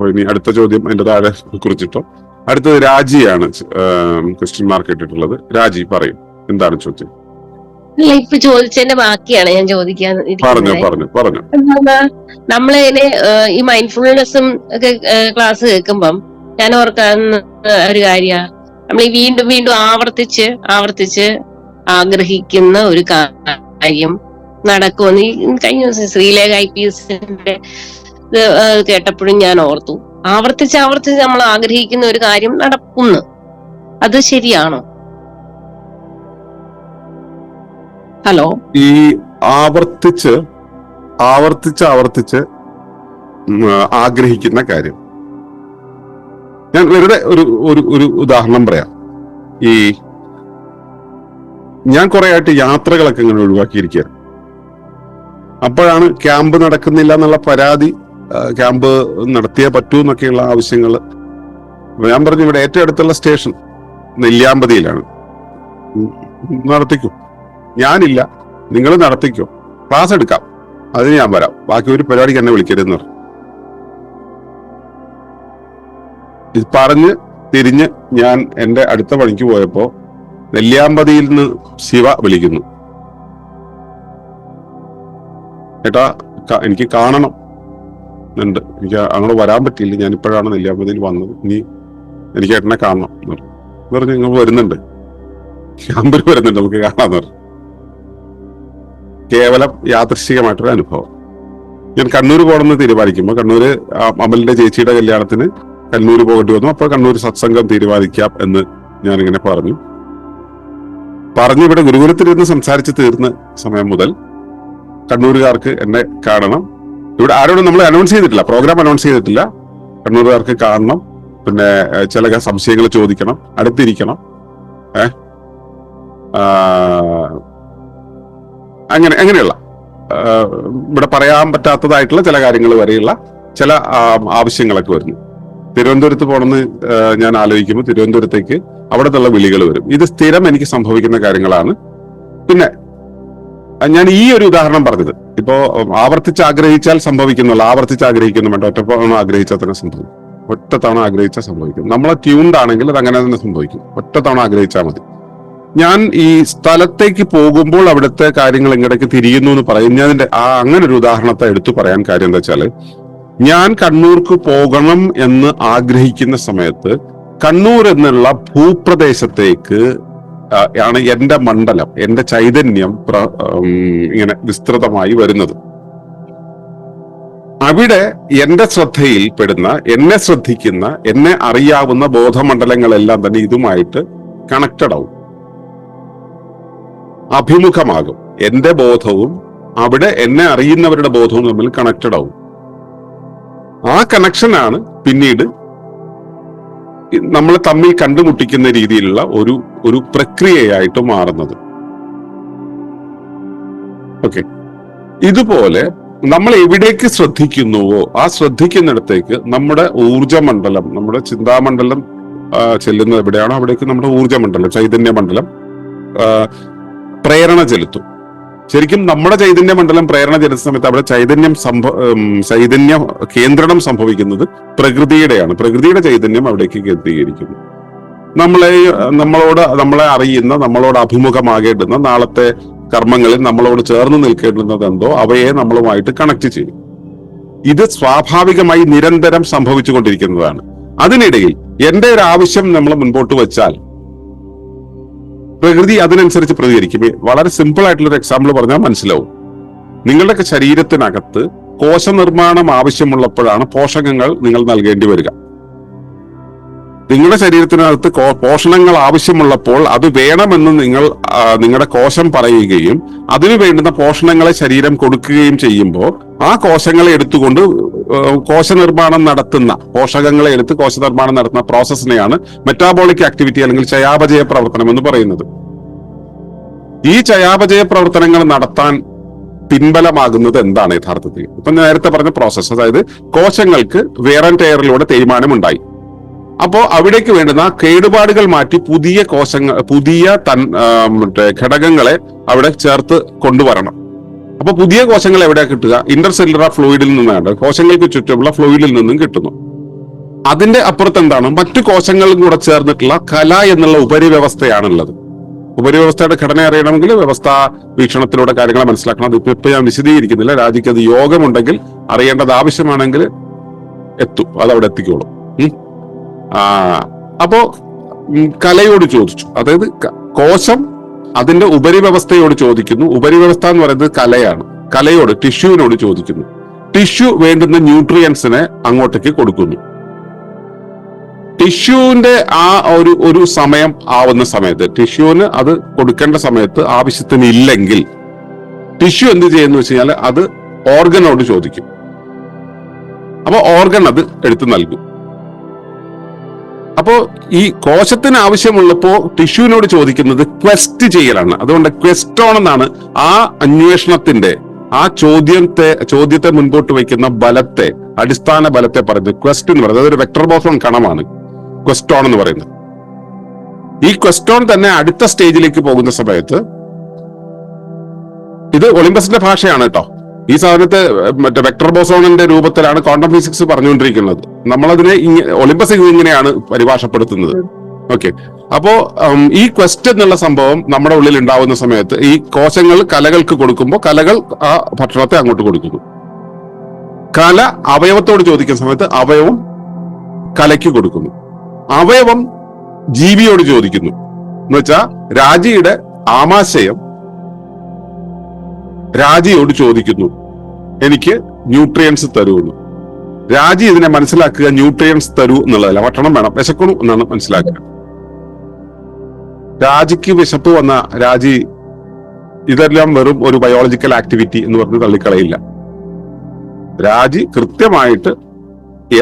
അപ്പൊ ഇനി അടുത്ത ചോദ്യം എന്റെ താഴെ കുറിച്ചിട്ടോ. അടുത്തത് രാജിയാണ് ക്വസ്റ്റ്യൻ മാർക്ക് ഇട്ടിട്ടുള്ളത്. രാജി പറയും. എന്താണ് ചോദ്യം? അല്ല ഇപ്പൊ ചോദിച്ചതിന്റെ ബാക്കിയാണ് ഞാൻ ചോദിക്കാൻ പറഞ്ഞു. പറഞ്ഞു പറഞ്ഞു. നമ്മളെ നമ്മളിതിനെ ഈ മൈൻഡ്ഫുൾനെസ്സും ഒക്കെ ക്ലാസ് കേൾക്കുമ്പം ഞാൻ ഓർക്കാവുന്ന ഒരു കാര്യ. നമ്മൾ ഈ വീണ്ടും വീണ്ടും ആവർത്തിച്ച് ആവർത്തിച്ച് ആഗ്രഹിക്കുന്ന ഒരു കാര്യം നടക്കുമെന്ന് ഈ കഴിഞ്ഞ ദിവസം ശ്രീലേഖ ഐ പി എസിന്റെ കേട്ടപ്പോഴും ഞാൻ ഓർത്തു. ആവർത്തിച്ച് ആവർത്തിച്ച് നമ്മൾ ആഗ്രഹിക്കുന്ന ഒരു കാര്യം നടക്കുന്നു. അത് ശരിയാണോ? ഹലോ? ഈ ആവർത്തിച്ച് ആവർത്തിച്ച് ആവർത്തിച്ച് ആഗ്രഹിക്കുന്ന കാര്യം. ഞാൻ വെറുതെ ഒരു ഒരു ഒരു ഉദാഹരണം പറയാം. ഈ ഞാൻ കുറെ ആയിട്ട് യാത്രകളൊക്കെ ഇങ്ങനെ ഒഴിവാക്കിയിരിക്കുകയാണ്. അപ്പോഴാണ് ക്യാമ്പ് നടക്കുന്നില്ല എന്നുള്ള പരാതി ക്യാമ്പ് നടത്തിയേ പറ്റൂ എന്നൊക്കെയുള്ള ആവശ്യങ്ങൾ. ഞാൻ പറഞ്ഞു ഇവിടെ ഏറ്റവും അടുത്തുള്ള സ്റ്റേഷൻ നെല്ലിയാമ്പതിയിലാണ്. നടത്തിക്കും. ഞാനില്ല. നിങ്ങൾ നടത്തിക്കോ. ക്ലാസ് എടുക്കാം. അതിന് ഞാൻ വരാം. ബാക്കി ഒരു പരിപാടിക്ക് എന്നെ വിളിക്കരുതെന്ന് പറഞ്ഞു. ഇത് പറഞ്ഞ് തിരിഞ്ഞ് ഞാൻ എന്റെ അടുത്ത പണിക്ക് പോയപ്പോ നെല്ലിയാമ്പതിയിൽ നിന്ന് ശിവ വിളിക്കുന്നു. ഏട്ടാ എനിക്ക് കാണണം. ഉണ്ട്. എനിക്ക് അങ്ങോട്ട് വരാൻ പറ്റിയില്ല. ഞാൻ ഇപ്പോഴാണ് നെല്ലിയാമ്പതിയിൽ വന്നത്. ഇനി എനിക്ക് ഏട്ടനെ കാണണം എന്ന് പറഞ്ഞു. നിങ്ങൾ വരുന്നുണ്ട്. ക്യാമ്പിൽ വരുന്നുണ്ട്. നമുക്ക് കാണാന്ന് പറഞ്ഞു. കേവലം യാദൃശികമായിട്ടൊരു അനുഭവം. ഞാൻ കണ്ണൂർ പോകണമെന്ന് തീരുമാനിക്കുമ്പോൾ കണ്ണൂര് ആ അമലിന്റെ ചേച്ചിയുടെ കല്യാണത്തിന് കണ്ണൂർ പോകേണ്ടി വന്നു. അപ്പോൾ കണ്ണൂർ സത്സംഗം തീരുമാനിക്കാം എന്ന് ഞാനിങ്ങനെ പറഞ്ഞു. പറഞ്ഞു ഇവിടെ ഗുരുകുലത്തിലിരുന്ന് സംസാരിച്ച് തീർന്ന സമയം മുതൽ കണ്ണൂരുകാർക്ക് എന്നെ കാണണം. ഇവിടെ ആരോടും നമ്മൾ അനൗൺസ് ചെയ്തിട്ടില്ല. പ്രോഗ്രാം അനൗൺസ് ചെയ്തിട്ടില്ല. കണ്ണൂരുകാർക്ക് കാണണം. പിന്നെ ചില സംശയങ്ങൾ ചോദിക്കണം. അടുത്തിരിക്കണം. ഏഹ് അങ്ങനെ അങ്ങനെയുള്ള ഇവിടെ പറയാൻ പറ്റാത്തതായിട്ടുള്ള ചില കാര്യങ്ങൾ വരെയുള്ള ചില ആവശ്യങ്ങളൊക്കെ വരുന്നു. തിരുവനന്തപുരത്ത് പോകണമെന്ന് ഞാൻ ആലോചിക്കുമ്പോൾ തിരുവനന്തപുരത്തേക്ക് അവിടത്തുള്ള വിളികൾ വരും. ഇത് സ്ഥിരം എനിക്ക് സംഭവിക്കുന്ന കാര്യങ്ങളാണ്. പിന്നെ ഞാൻ ഈ ഒരു ഉദാഹരണം പറഞ്ഞത്. ഇപ്പോ ആവർത്തിച്ച് ആഗ്രഹിച്ചാൽ സംഭവിക്കുന്നുള്ള. ആവർത്തിച്ച് ആഗ്രഹിക്കുന്നു വേണ്ട തവണ ആഗ്രഹിച്ചാൽ തന്നെ സംഭവിക്കും. ഒറ്റ തവണ ആഗ്രഹിച്ചാൽ സംഭവിക്കും. നമ്മളെ ട്യൂൺഡ് ആണെങ്കിൽ അത് അങ്ങനെ തന്നെ സംഭവിക്കും. ഒറ്റ തവണ ആഗ്രഹിച്ചാൽ മതി. ഞാൻ ഈ സ്ഥലത്തേക്ക് പോകുമ്പോൾ അവിടുത്തെ കാര്യങ്ങൾ ഇങ്ങടേക്ക് തിരിയുന്നു എന്ന് പറയുന്നതിന്റെ ആ അങ്ങനെ ഒരു ഉദാഹരണത്തെ എടുത്തു പറയാൻ കാര്യം എന്താ വെച്ചാൽ ഞാൻ കണ്ണൂർക്ക് പോകണം എന്ന് ആഗ്രഹിക്കുന്ന സമയത്ത് കണ്ണൂർ എന്നുള്ള ഭൂപ്രദേശത്തേക്ക് ആണ് എന്റെ മണ്ഡലം എന്റെ ചൈതന്യം ഇങ്ങനെ വിസ്തൃതമായി വരുന്നത്. അവിടെ എന്റെ ശ്രദ്ധയിൽ പെടുന്ന എന്നെ ശ്രദ്ധിക്കുന്ന എന്നെ അറിയാവുന്ന ബോധമണ്ഡലങ്ങളെല്ലാം തന്നെ ഇതുമായിട്ട് കണക്റ്റഡ് ആവും. അഭിമുഖമാകും. എന്റെ ബോധവും അവിടെ എന്നെ അറിയുന്നവരുടെ ബോധവും തമ്മിൽ കണക്റ്റഡ് ആവും. ആ കണക്ഷനാണ് പിന്നീട് നമ്മൾ തമ്മിൽ കണ്ടുമുട്ടിക്കുന്ന രീതിയിലുള്ള ഒരു ഒരു പ്രക്രിയയായിട്ട് മാറുന്നത്. ഓക്കെ ഇതുപോലെ നമ്മൾ എവിടേക്ക് ശ്രദ്ധിക്കുന്നുവോ ആ ശ്രദ്ധിക്കുന്നിടത്തേക്ക് നമ്മുടെ ഊർജമണ്ഡലം നമ്മുടെ ചിന്താമണ്ഡലം ചെല്ലുന്നത് എവിടെയാണോ അവിടേക്ക് നമ്മുടെ ഊർജമണ്ഡലം ചൈതന്യ മണ്ഡലം പ്രേരണ ചെലുത്തും. ശരിക്കും നമ്മുടെ ചൈതന്യ മണ്ഡലം പ്രേരണ ചെലുത്തുന്ന സമയത്ത് അവിടെ ചൈതന്യം സംഭ ഉം, ചൈതന്യ കേന്ദ്രണം സംഭവിക്കുന്നത് പ്രകൃതിയുടെയാണ്. പ്രകൃതിയുടെ ചൈതന്യം അവിടേക്ക് കേന്ദ്രീകരിക്കുന്നു. നമ്മളെ നമ്മളോട് നമ്മളെ അറിയുന്ന നമ്മളോട് അഭിമുഖമാകേണ്ടുന്ന നാളത്തെ കർമ്മങ്ങളിൽ നമ്മളോട് ചേർന്ന് നിൽക്കേണ്ടുന്നത് എന്തോ അവയെ നമ്മളുമായിട്ട് കണക്ട് ചെയ്യും. ഇത് സ്വാഭാവികമായി നിരന്തരം സംഭവിച്ചുകൊണ്ടിരിക്കുന്നതാണ്. അതിനിടയിൽ എന്റെ ഒരു ആവശ്യം നമ്മൾ മുൻപോട്ട് വെച്ചാൽ പ്രകൃതി അതിനനുസരിച്ച് പ്രതികരിക്കും. വളരെ സിമ്പിൾ ആയിട്ടുള്ള ഒരു എക്സാമ്പിൾ പറഞ്ഞാൽ മനസ്സിലാവും. നിങ്ങളുടെയൊക്കെ ശരീരത്തിനകത്ത് കോശനിർമ്മാണം ആവശ്യമുള്ളപ്പോഴാണ് പോഷകങ്ങൾ നിങ്ങൾ നൽകേണ്ടി വരിക. നിങ്ങളുടെ ശരീരത്തിനകത്ത് പോഷണങ്ങൾ ആവശ്യമുള്ളപ്പോൾ അത് വേണമെന്ന് നിങ്ങൾ നിങ്ങളുടെ കോശം പറയുകയും അതിനു വേണ്ടുന്ന പോഷണങ്ങളെ ശരീരം കൊടുക്കുകയും ചെയ്യുമ്പോൾ ആ കോശങ്ങളെ എടുത്തുകൊണ്ട് കോശ കോശനിർമ്മാണം നടത്തുന്ന പോഷകങ്ങളെ എടുത്ത് കോശനിർമ്മാണം നടത്തുന്ന പ്രോസസ്സിനെയാണ് മെറ്റാബോളിക് ആക്ടിവിറ്റി അല്ലെങ്കിൽ ചയാപചയ പ്രവർത്തനം എന്ന് പറയുന്നത്. ഈ ചയാപചയ പ്രവർത്തനങ്ങൾ നടത്താൻ പിൻബലമാകുന്നത് എന്താണ് യഥാർത്ഥത്തിൽ? ഇപ്പൊ നേരത്തെ പറഞ്ഞ പ്രോസസ്സ് അതായത് കോശങ്ങൾക്ക് വേറെ ടയറിലൂടെ തേയ്മാനം ഉണ്ടായി അപ്പോ അവിടേക്ക് വേണ്ടുന്ന കേടുപാടുകൾ മാറ്റി പുതിയ കോശങ്ങൾ പുതിയ തൻ മറ്റേ ഘടകങ്ങളെ അവിടെ ചേർത്ത് കൊണ്ടുവരണം. അപ്പൊ പുതിയ കോശങ്ങൾ എവിടെയാ കിട്ടുക? ഇന്റർസെല്ലുലർ ഫ്ലൂയിഡിൽ നിന്നാണ്. കോശങ്ങൾക്ക് ചുറ്റുമുള്ള ഫ്ലൂയിഡിൽ നിന്നും കിട്ടുന്നു. അതിന്റെ അപ്പുറത്ത് എന്താണ്? മറ്റു കോശങ്ങളും കൂടെ ചേർന്നിട്ടുള്ള കല എന്നുള്ള ഉപരിവ്യവസ്ഥയാണുള്ളത്. ഉപരിവ്യവസ്ഥയുടെ ഘടന അറിയണമെങ്കിൽ വ്യവസ്ഥ വീക്ഷണത്തിലൂടെ കാര്യങ്ങൾ മനസ്സിലാക്കണം. അതിപ്പോ ഇപ്പൊ ഞാൻ വിശദീകരിക്കുന്നില്ല. രാജിക്ക് അത് യോഗമുണ്ടെങ്കിൽ അറിയേണ്ടത് ആവശ്യമാണെങ്കിൽ എത്തും. അത് അവിടെ എത്തിക്കോളും. അപ്പോ കലയോട് ചോദിച്ചു. അതായത് കോശം അതിന്റെ ഉപരിവ്യവസ്ഥയോട് ചോദിക്കുന്നു. ഉപരിവ്യവസ്ഥ എന്ന് പറയുന്നത് കലയാണ്. കലയോട് ടിഷ്യൂവിനോട് ചോദിക്കുന്നു. ടിഷ്യൂ വേണ്ടുന്ന ന്യൂട്രിയൻസിനെ അങ്ങോട്ടേക്ക് കൊടുക്കുന്നു. ടിഷ്യൂവിന്റെ ആ ഒരു ഒരു സമയം ആവുന്ന സമയത്ത് ടിഷ്യൂവിന് അത് കൊടുക്കേണ്ട സമയത്ത് ആവശ്യത്തിന് ഇല്ലെങ്കിൽ ടിഷ്യൂ എന്ത് ചെയ്യുന്നു വെച്ച് കഴിഞ്ഞാൽ അത് ഓർഗനോട് ചോദിക്കും. അപ്പൊ ഓർഗൻ അത് എടുത്തു നൽകും. അപ്പോ ഈ കോശത്തിന് ആവശ്യമുള്ളപ്പോ ടിഷ്യൂവിനോട് ചോദിക്കുന്നത് ക്വസ്റ്റ് ചെയ്യലാണ്. അതുകൊണ്ട് ക്വസ്റ്റോൺ എന്നാണ് ആ അന്വേഷണത്തിന്റെ ആ ചോദ്യത്തെ ചോദ്യത്തെ മുൻപോട്ട് വയ്ക്കുന്ന ബലത്തെ അടിസ്ഥാന ബലത്തെ പറയുന്നത് ക്വസ്റ്റ് എന്ന് പറയുന്നത്. അതൊരു വെക്ടർ ബോസോൺ കണമാണ് ക്വസ്റ്റോൺ എന്ന് പറയുന്നത്. ഈ ക്വസ്റ്റോൺ തന്നെ അടുത്ത സ്റ്റേജിലേക്ക് പോകുന്ന സമയത്ത് ഇത് ഒളിമ്പസിന്റെ ഭാഷയാണ് കേട്ടോ. ഈ സാധനത്തെ മറ്റേ വെക്ടർ ബോസോണിന്റെ രൂപത്തിലാണ് ക്വാണ്ടം ഫിസിക്സ് പറഞ്ഞുകൊണ്ടിരിക്കുന്നത്. നമ്മളതിനെ ഒളിമ്പസ് ഇങ്ങനെയാണ് പരിഭാഷപ്പെടുത്തുന്നത്. ഓക്കെ. അപ്പോ ഈ ക്വസ്റ്റ് എന്നുള്ള സംഭവം നമ്മുടെ ഉള്ളിൽ ഉണ്ടാവുന്ന സമയത്ത് ഈ കോശങ്ങൾ കലകൾക്ക് കൊടുക്കുമ്പോൾ കലകൾ ആ ഭക്ഷണത്തെ അങ്ങോട്ട് കൊടുക്കുന്നു. കല അവയവത്തോട് ചോദിക്കുന്ന സമയത്ത് അവയവം കലയ്ക്ക് കൊടുക്കുന്നു. അവയവം ജീവിയോട് ചോദിക്കുന്നു. എന്ന് രാജിയുടെ ആമാശയം രാജിയോട് ചോദിക്കുന്നു. എനിക്ക് ന്യൂട്രിയൻസ് തരുമെന്ന്. രാജി ഇതിനെ മനസ്സിലാക്കുക ന്യൂട്രിയൻസ് തരൂ എന്നുള്ളതല്ല. ഭക്ഷണം വേണം. വിശക്കണു എന്നാണ് മനസ്സിലാക്കുക. രാജിക്ക് വിശപ്പ് വന്ന രാജി ഇതെല്ലാം വെറും ഒരു ബയോളജിക്കൽ ആക്ടിവിറ്റി എന്ന് പറഞ്ഞ് തള്ളിക്കളയില്ല. രാജി കൃത്യമായിട്ട്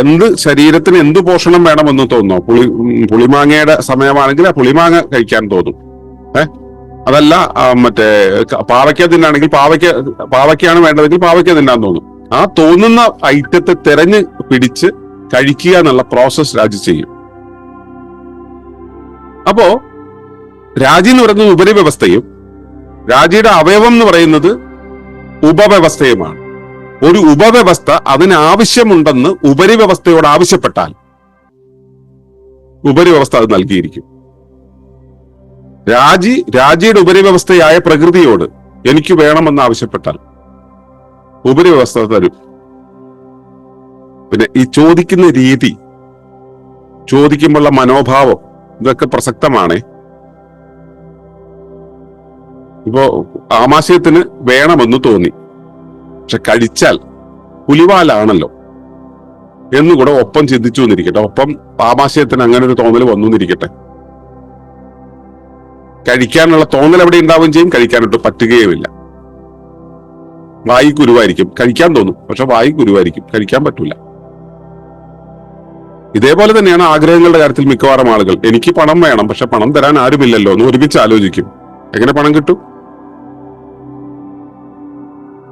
എന്ത് ശരീരത്തിന് എന്ത് പോഷണം വേണമെന്ന് തോന്നുന്നു? പുളി പുളിമാങ്ങയുടെ സമയമാണെങ്കിൽ ആ പുളിമാങ്ങ കഴിക്കാൻ തോന്നും. ഏ? അതല്ല മറ്റേ പാവയ്ക്ക തിന്നാണെങ്കിൽ പാവയ്ക്ക പാവയ്ക്കാണ് വേണ്ടതെങ്കിൽ പാവയ്ക്ക തിന്നാൻ തോന്നും. ആ തോന്നുന്ന ഐറ്റത്തെ തെരഞ്ഞ് പിടിച്ച് കഴിക്കുക എന്നുള്ള പ്രോസസ് രാജി ചെയ്യും. അപ്പോ രാജി എന്ന് പറയുന്നത് ഉപരിവ്യവസ്ഥയും രാജിയുടെ അവയവം എന്ന് പറയുന്നത് ഉപവ്യവസ്ഥയുമാണ്. ഒരു ഉപവ്യവസ്ഥ അതിനാവശ്യമുണ്ടെന്ന് ഉപരിവ്യവസ്ഥയോട് ആവശ്യപ്പെട്ടാൽ ഉപരിവ്യവസ്ഥ അത് നൽകിയിരിക്കും. രാജി രാജിയുടെ ഉപരിവ്യവസ്ഥയായ പ്രകൃതിയോട് എനിക്ക് വേണമെന്ന് ആവശ്യപ്പെട്ടാൽ ഉപരിവ്യവസ്ഥ തരും. പിന്നെ ഈ ചോദിക്കുന്ന രീതി ചോദിക്കുമ്പോഴുള്ള മനോഭാവം ഇതൊക്കെ പ്രസക്തമാണ്. ഇപ്പോ ആമാശയത്തിന് വേണമെന്ന് തോന്നി. പക്ഷെ കഴിച്ചാൽ പുലിവാലാണല്ലോ. എന്നുകൂടെ ഒപ്പം ചിന്തിച്ചു എന്നിരിക്കട്ടെ ഒപ്പം ആമാശയത്തിന് അങ്ങനെ ഒരു തോന്നൽ വന്നു എന്നിരിക്കട്ടെ. കഴിക്കാനുള്ള തോന്നൽ എവിടെ ഉണ്ടാവുകയും ചെയ്യും. കഴിക്കാനൊട്ട് പറ്റുകയുമില്ല. വായി കുരുവായിരിക്കും. കഴിക്കാൻ തോന്നും. പക്ഷെ വായി കുരുവായിരിക്കും. കഴിക്കാൻ പറ്റൂല. ഇതേപോലെ തന്നെയാണ് ആഗ്രഹങ്ങളുടെ കാര്യത്തിൽ മിക്കവാറും ആളുകൾ. എനിക്ക് പണം വേണം പക്ഷെ പണം തരാൻ ആരുമില്ലല്ലോ എന്ന് ഒരുമിച്ച് ആലോചിക്കും. എങ്ങനെ പണം കിട്ടും?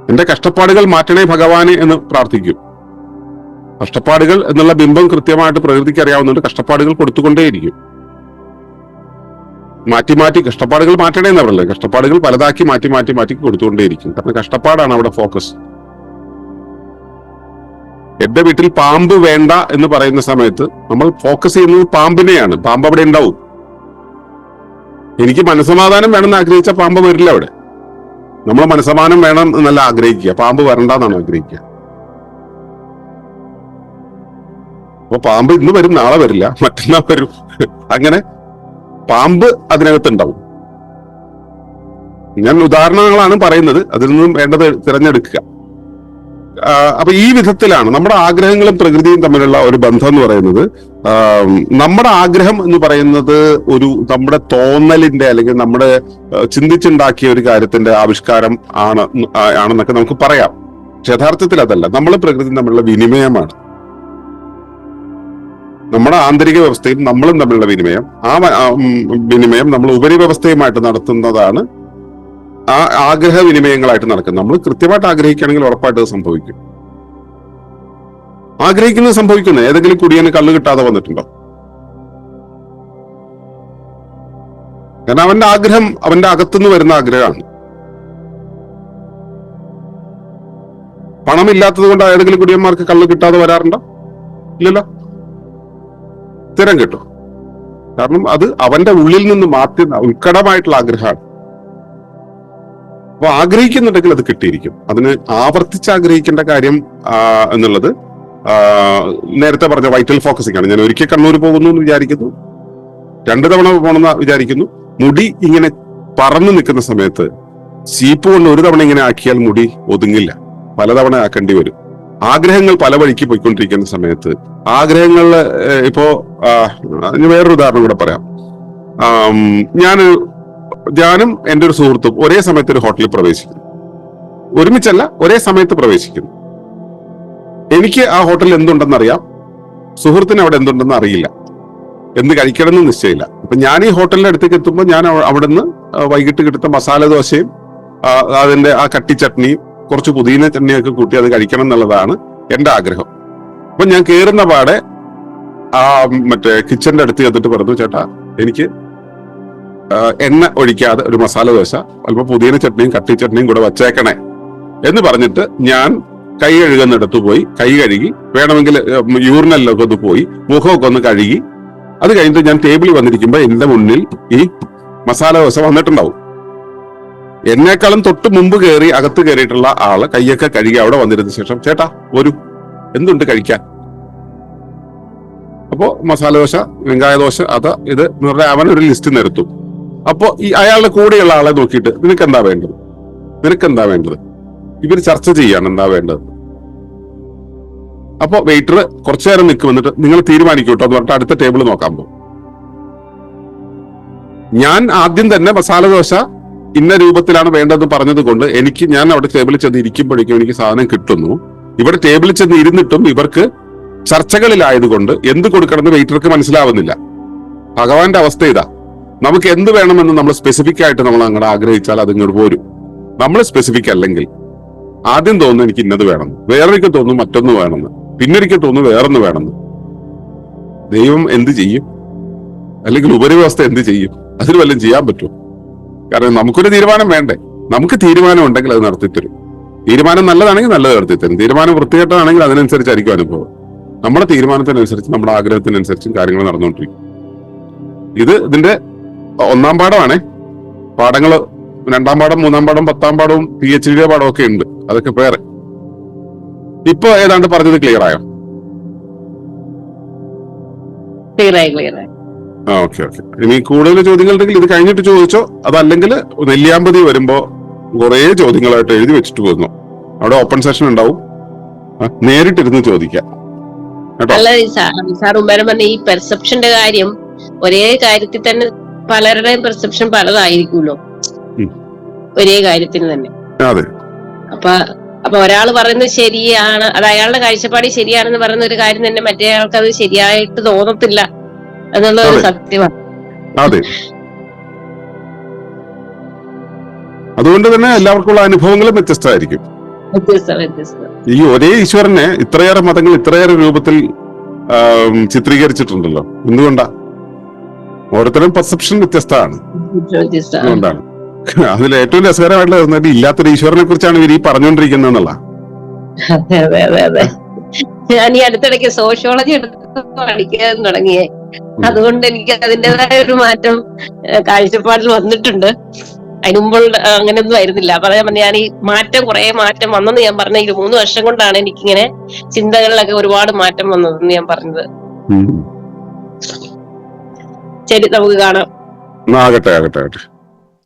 എന്റെ കഷ്ടപ്പാടുകൾ മാറ്റണേ ഭഗവാനെ എന്ന് പ്രാർത്ഥിക്കും. കഷ്ടപ്പാടുകൾ എന്നുള്ള ബിംബം കൃത്യമായിട്ട് പ്രകൃതിക്ക് അറിയാവുന്നതുകൊണ്ട് കഷ്ടപ്പാടുകൾ കൊടുത്തുകൊണ്ടേയിരിക്കും. മാറ്റി മാറ്റി കഷ്ടപ്പാടുകൾ മാറ്റണേ എന്ന് പറയല്ലേ കഷ്ടപ്പാടുകൾ പലതാക്കി മാറ്റി മാറ്റി മാറ്റി കൊടുത്തുകൊണ്ടേയിരിക്കും. കാരണം കഷ്ടപ്പാടാണ് അവിടെ ഫോക്കസ്. എന്റെ വീട്ടിൽ പാമ്പ് വേണ്ട എന്ന് പറയുന്ന സമയത്ത് നമ്മൾ ഫോക്കസ് ചെയ്യുന്നത് പാമ്പിനെയാണ്. പാമ്പ് അവിടെ ഉണ്ടാവും. എനിക്ക് മനസമാധാനം വേണം എന്ന് ആഗ്രഹിച്ച പാമ്പ് വരില്ല അവിടെ. നമ്മൾ മനസ്സമാനം വേണം എന്നല്ല ആഗ്രഹിക്കുക. പാമ്പ് വരണ്ട വരണ്ടെന്നാണ് ആഗ്രഹിക്കുക. അപ്പൊ പാമ്പ് ഇന്ന് വരും നാളെ വരില്ല മറ്റന്നാൾ വരും. അങ്ങനെ പാമ്പ് അതിനകത്ത് ഉണ്ടാവും ഞാൻ ഉദാഹരണങ്ങളാണ് പറയുന്നത്. അതിൽ നിന്നും വേണ്ടത് തിരഞ്ഞെടുക്കുക. അപ്പൊ ഈ വിധത്തിലാണ് നമ്മുടെ ആഗ്രഹങ്ങളും പ്രകൃതിയും തമ്മിലുള്ള ഒരു ബന്ധം എന്ന് പറയുന്നത്. നമ്മുടെ ആഗ്രഹം എന്ന് പറയുന്നത് ഒരു നമ്മുടെ തോന്നലിന്റെ അല്ലെങ്കിൽ നമ്മുടെ ചിന്തിച്ചുണ്ടാക്കിയ ഒരു കാര്യത്തിന്റെ ആവിഷ്കാരം ആണ് ആണെന്നൊക്കെ നമുക്ക് പറയാം. യഥാർത്ഥത്തിൽ അതല്ല. നമ്മൾ പ്രകൃതി തമ്മിലുള്ള വിനിമയമാണ്. നമ്മുടെ ആന്തരിക വ്യവസ്ഥയും നമ്മളും തമ്മിലുള്ള വിനിമയം ആ വിനിമയം നമ്മൾ ഉപരിവ്യവസ്ഥയുമായിട്ട് നടത്തുന്നതാണ് ആ ആഗ്രഹ വിനിമയങ്ങളായിട്ട് നടക്കുന്നത്. നമ്മൾ കൃത്യമായിട്ട് ആഗ്രഹിക്കുകയാണെങ്കിൽ ഉറപ്പായിട്ട് സംഭവിക്കും. ആഗ്രഹിക്കുന്നത് സംഭവിക്കുന്നത് ഏതെങ്കിലും കുടിയന് കള്ള് കിട്ടാതെ വന്നിട്ടുണ്ടോ? കാരണം അവന്റെ ആഗ്രഹം അവന്റെ അകത്തുനിന്ന് വരുന്ന ആഗ്രഹമാണ്. പണമില്ലാത്തത് കൊണ്ട് ഏതെങ്കിലും കുടിയന്മാർക്ക് കള്ള് കിട്ടാതെ വരാറുണ്ടോ? ഇല്ലല്ലോ. ഉത്തരം കിട്ടും. കാരണം അത് അവന്റെ ഉള്ളിൽ നിന്ന് മാറ്റി ഉത്കടമായിട്ടുള്ള ആഗ്രഹമാണ്. അപ്പൊ ആഗ്രഹിക്കുന്നുണ്ടെങ്കിൽ അത് കിട്ടിയിരിക്കും. അതിന് ആവർത്തിച്ച് ആഗ്രഹിക്കേണ്ട കാര്യം എന്നുള്ളത് നേരത്തെ പറഞ്ഞ വൈറ്റൽ ഫോക്കസിംഗ് ആണ്. ഞാൻ ഒരിക്കൽ കണ്ണൂർ പോകുന്നു എന്ന് വിചാരിക്കുന്നു. രണ്ടു തവണ പോകണമെന്ന് വിചാരിക്കുന്നു. മുടി ഇങ്ങനെ പറന്നു നിൽക്കുന്ന സമയത്ത് ചീപ്പ് കൊണ്ട് ഒരു തവണ ഇങ്ങനെ ആക്കിയാൽ മുടി ഒതുങ്ങില്ല. പലതവണ ആക്കേണ്ടി വരും. ആഗ്രഹങ്ങൾ പല വഴിക്ക് പോയിക്കൊണ്ടിരിക്കുന്ന സമയത്ത് ആഗ്രഹങ്ങൾ ഇപ്പോ വേറൊരു ഉദാഹരണം കൂടെ പറയാം. ഞാൻ ഞാനും എന്റെ ഒരു സുഹൃത്തും ഒരേ സമയത്ത് ഒരു ഹോട്ടലിൽ പ്രവേശിക്കുന്നു. ഒരുമിച്ചല്ല ഒരേ സമയത്ത് പ്രവേശിക്കുന്നു. എനിക്ക് ആ ഹോട്ടലിൽ എന്തുണ്ടെന്ന് അറിയാം സുഹൃത്തിന് അവിടെ എന്തുണ്ടെന്ന് അറിയില്ല. എന്ത് കഴിക്കണമെന്ന് നിശ്ചയമില്ല. അപ്പൊ ഞാൻ ഈ ഹോട്ടലിന്റെ അടുത്തേക്ക് എത്തുമ്പോൾ ഞാൻ അവ- അവിടുന്ന് വൈകിട്ട് കിട്ടുന്ന മസാല ദോശയും അതിന്റെ ആ കട്ടി ചട്നിയും കുറച്ച് പുതിന ചെണ്ണിയൊക്കെ കൂട്ടി അത് കഴിക്കണം എന്നുള്ളതാണ് എന്റെ ആഗ്രഹം. അപ്പൊ ഞാൻ കേറുന്ന പാടെ ആ മറ്റേ കിച്ചന്റെ അടുത്ത് ചെന്നിട്ട് പറഞ്ഞു ചേട്ടാ എനിക്ക് എണ്ണ ഒഴിക്കാതെ ഒരു മസാല ദോശ അല്പം പുതിന ചട്നിയും കട്ടി ചട്നിയും കൂടെ വച്ചേക്കണേ. എന്ന് പറഞ്ഞിട്ട് ഞാൻ കൈ കഴുകുന്നിടത്ത് പോയി കൈ കഴുകി വേണമെങ്കിൽ യൂറിനലിലൊക്കെ ഒന്ന് പോയി മുഖമൊക്കെ ഒന്ന് കഴുകി. അത് കഴിഞ്ഞിട്ട് ഞാൻ ടേബിളിൽ വന്നിരിക്കുമ്പോൾ എന്റെ മുന്നിൽ ഈ മസാല ദോശ വന്നിട്ടുണ്ടാവും. എന്നെക്കാളും തൊട്ട് മുമ്പ് കയറി അകത്ത് കയറിയിട്ടുള്ള ആൾ കൈയൊക്കെ കഴുകി അവിടെ വന്നിരുന്ന ശേഷം ചേട്ടാ ഒരു എന്തുണ്ട് കഴിക്കാൻ? അപ്പോ മസാല ദോശ വെങ്കായ ദോശ അത് ഇത് എന്ന് പറഞ്ഞാൽ അവൻ ഒരു ലിസ്റ്റ് നിരത്തും. അപ്പോ ഈ അയാളുടെ കൂടെയുള്ള ആളെ നോക്കിയിട്ട് നിനക്ക് എന്താ വേണ്ടത്? നിനക്ക് എന്താ വേണ്ടത്? ഇവർ ചർച്ച ചെയ്യാണ് എന്താ വേണ്ടത്. അപ്പോൾ വെയിറ്റർ കുറച്ചു നേരം നിൽക്കും എന്നിട്ട് നിങ്ങൾ തീരുമാനിക്കൂട്ടോ എന്ന് പറഞ്ഞിട്ട് അടുത്ത ടേബിൾ നോക്കാൻ പോകും. ഞാൻ ആദ്യം തന്നെ മസാല ദോശ ഇന്ന രൂപത്തിലാണ് വേണ്ടതെന്ന് പറഞ്ഞത് കൊണ്ട് എനിക്ക് ഞാൻ അവിടെ ടേബിളിൽ ചെന്ന് ഇരിക്കുമ്പോഴേക്കും എനിക്ക് സാധനം കിട്ടുന്നു. ഇവിടെ ടേബിളിൽ ചെന്ന് ഇരുന്നിട്ടും ഇവർക്ക് ചർച്ചകളിലായതുകൊണ്ട് എന്ത് കൊടുക്കണമെന്ന് വെയിറ്റർക്ക് മനസ്സിലാവുന്നില്ല. ഭഗവാന്റെ അവസ്ഥ ഇതാ. നമുക്ക് എന്ത് വേണമെന്ന് നമ്മൾ സ്പെസിഫിക് ആയിട്ട് നമ്മൾ അങ്ങോട്ട് ആഗ്രഹിച്ചാൽ അത് ഇങ്ങോട്ട് പോരും. നമ്മൾ സ്പെസിഫിക് അല്ലെങ്കിൽ ആദ്യം തോന്നുന്നു എനിക്ക് ഇന്നത് വേണം. വേറൊരിക്കൽ തോന്നുന്നു മറ്റൊന്ന് വേണമെന്ന്. പിന്നൊരിക്കൽ തോന്നുന്നു വേറൊന്ന് വേണമെന്ന്. ദൈവം എന്ത് ചെയ്യും? അല്ലെങ്കിൽ ഉപരിവ്യവസ്ഥ എന്ത് ചെയ്യും? അതിന് വല്ലതും ചെയ്യാൻ പറ്റുമോ? കാരണം നമുക്കൊരു തീരുമാനം വേണ്ടേ? നമുക്ക് തീരുമാനം ഉണ്ടെങ്കിൽ അത് നടത്തിത്തരും. തീരുമാനം നല്ലതാണെങ്കിൽ നല്ലത് നടത്തിത്തരും. തീരുമാനം വൃത്തികെട്ടതാണെങ്കിൽ അതിനനുസരിച്ചായിരിക്കും അനുഭവം. നമ്മുടെ തീരുമാനത്തിനനുസരിച്ച് നമ്മുടെ ആഗ്രഹത്തിനനുസരിച്ചും കാര്യങ്ങൾ നടന്നുകൊണ്ടിരിക്കും. ഇത് ഇതിന്റെ ഒന്നാം പാഠമാണേ. പാഠങ്ങൾ രണ്ടാം പാഠം മൂന്നാം പാഠം പത്താം പാഠവും പി എച്ച് ഡിയുടെ പാഠവും ഒക്കെ ഉണ്ട്. അതൊക്കെ വേറെ. ഇപ്പൊ ഏതാണ്ട് പറഞ്ഞത് ക്ലിയർ ആയോ? ക്ലിയർ ആയി ക്ലിയർ ആയി. ആ ഓക്കെ ഓക്കെ. ഇനി കൂടുതൽ ചോദ്യങ്ങൾ ഉണ്ടെങ്കിൽ ഇത് കഴിഞ്ഞിട്ട് ചോദിച്ചോ? അതല്ലെങ്കിൽ നെല്ലിയാമ്പതി വരുമ്പോ കുറേ ചോദ്യങ്ങളായിട്ട് എഴുതി വെച്ചിട്ട് പോകുന്നു. അവിടെ ഓപ്പൺ സെഷൻ ഉണ്ടാവും. നേരിട്ടിരുന്ന് ചോദിക്കാം. അല്ല സാർ പറഞ്ഞ ഈ പെർസെപ്ഷന്റെ കാര്യം ഒരേ കാര്യത്തിൽ തന്നെ പലരുടെയും പെർസെപ്ഷൻ പലതായിരിക്കുമല്ലോ. ഒരേ കാര്യത്തിന് തന്നെ. അതെ. അപ്പൊ അപ്പൊ ഒരാൾ പറയുന്നത് ശരിയാണ് അത് അയാളുടെ കാഴ്ചപ്പാടി ശരിയാണെന്ന് പറയുന്ന ഒരു കാര്യം തന്നെ മറ്റേ ആൾക്ക് അത് ശരിയായിട്ട് തോന്നത്തില്ല. എന്നുള്ള ഒരു. സത്യമാണ് അതെ. അതുകൊണ്ട് തന്നെ എല്ലാവർക്കുള്ള അനുഭവങ്ങളും വ്യത്യസ്തമായിരിക്കും. വ്യത്യസ്ത വ്യത്യസ്ത. ഈ ഒരേ ഈശ്വരനെ ഇത്രയേറെ മതങ്ങൾ ഇത്രയേറെ രൂപത്തിൽ ചിത്രീകരിച്ചിട്ടുണ്ടല്ലോ. എന്തുകൊണ്ടാ? ഓരോരുത്തരും പെർസെപ്ഷൻ വ്യത്യസ്തമാണ്. വ്യത്യസ്ത അതുകൊണ്ടാണ്. അതിൽ ഏറ്റവും രസകരമായിട്ടുള്ള എന്നിട്ട് ഇല്ലാത്തൊരു ഈശ്വരനെ കുറിച്ചാണ് ഇവർ ഈ പറഞ്ഞുകൊണ്ടിരിക്കുന്നത് എന്നുള്ള. ഞാൻ ഈ അടുത്തിടയ്ക്ക് സോഷ്യോളജി എടുത്ത് പഠിക്കാൻ തുടങ്ങിയേ. അതുകൊണ്ട് എനിക്ക് അതിന്റെതായ ഒരു മാറ്റം കാഴ്ചപ്പാടിൽ വന്നിട്ടുണ്ട്. അതിനു മുമ്പുള്ള അങ്ങനെയൊന്നും ആയിരുന്നില്ല. അപ്പൊ ഞാൻ ഈ മാറ്റം കുറെ മാറ്റം വന്നെന്ന് ഞാൻ പറഞ്ഞ ഈ മൂന്ന് വർഷം കൊണ്ടാണ് എനിക്കിങ്ങനെ ചിന്തകളിലൊക്കെ ഒരുപാട് മാറ്റം വന്നതെന്ന് ഞാൻ പറഞ്ഞത്. ശരി നമുക്ക് കാണാം. ആകട്ടെ ആകട്ടെ ആകട്ടെ.